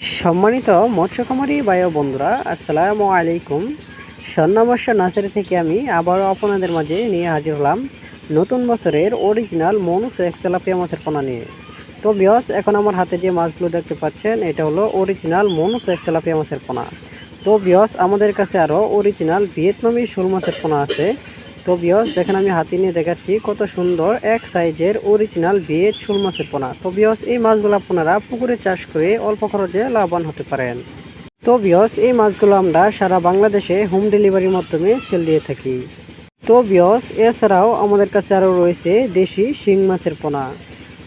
সম্মানিত মৎস্যকুমারী বায়ু বন্ধুরা, আসসালামু আলাইকুম। স্বর্ণমৎস্য নার্সারি থেকে আমি আবারও আপনাদের মাঝে নিয়ে হাজির হলাম নতুন বছরের অরিজিনাল মনুস এক্সেলাপিয়া মাছের পোনা নিয়ে। তো বিয়স এখন আমার হাতে যে মাছগুলো দেখতে পাচ্ছেন, এটা হলো অরিজিনাল মনুস এক্সেলাপিয়া মাছের পোনা। তো বিয়স আমাদের কাছে আরও অরিজিনাল ভিয়েতনামি শোল মাছের পোনা আছে। তো বিয়স যেখানে আমি হাতি নিয়ে দেখাচ্ছি, কত সুন্দর এক সাইজের অরিজিনাল ভিয়েত শোল মাছের পোনা। তো বিয়স এই মাছগুলো আপনারা পুকুরে চাষ করে অল্প খরচে লাভবান হতে পারেন। তো বিয়স এই মাছগুলো আমরা সারা বাংলাদেশে হোম ডেলিভারির মাধ্যমে সেল দিয়ে থাকি। তো বিয়স এছাড়াও আমাদের কাছে আরও রয়েছে দেশি শিং মাছের পোনা।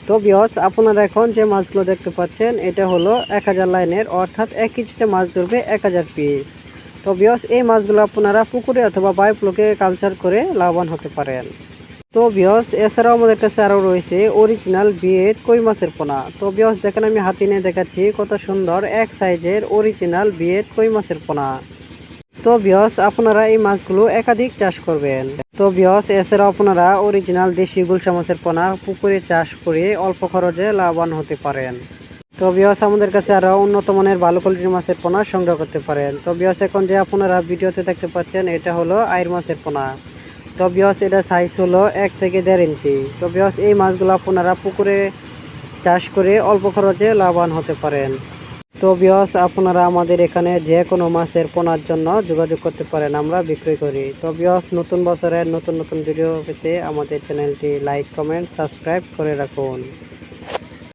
তো বিয়স আপনারা এখন যে মাছগুলো দেখতে পাচ্ছেন, এটা হলো এক হাজার লাইনের, অর্থাৎ এক কেজিতে মাছ ধরবে এক হাজার পিস তো বিয়স এই মাছগুলো আপনারা পুকুরে অথবা বাইপ্লোকে কালচার করে লাভবান হতে পারেন। তো বিয়স এছাড়াও আমাদের কাছে আরও রয়েছে অরিজিনাল বিয়েত কই মাছের পোনা। তো বিয়স যেখানে আমি হাতি নিয়ে দেখাচ্ছি, কত সুন্দর এক সাইজের অরিজিনাল বিয়েত কই মাছের পোনা। তো বিয়স আপনারা এই মাছগুলো একাধিক চাষ করবেন। তো বিয়স এছাড়াও আপনারা অরিজিনাল দেশি গুলশা মাছের পোনা পুকুরে চাষ করে অল্প খরচে লাভবান হতে পারেন। তো বিয়স আমাদের কাছে আরও উন্নত মানের ভালো কোয়ালিটির মাছের পোনা সংগ্রহ করতে পারেন। তো বিয়স এখন যে আপনারা ভিডিওতে দেখতে পাচ্ছেন, এটা হলো আইর মাছের পোনা। তো বিয়স এটা সাইজ হলো এক থেকে দেড় ইঞ্চি। তো বিয়স এই মাছগুলো আপনারা পুকুরে চাষ করে অল্প খরচে লাভবান হতে পারেন। তো বিয়স আপনারা আমাদের এখানে যে কোনো মাছের পোনার জন্য যোগাযোগ করতে পারেন, আমরা বিক্রয় করি। তো বিয়স নতুন বছরের নতুন নতুন ভিডিও পেতে আমাদের চ্যানেলটি লাইক কমেন্ট সাবস্ক্রাইব করে রাখুন।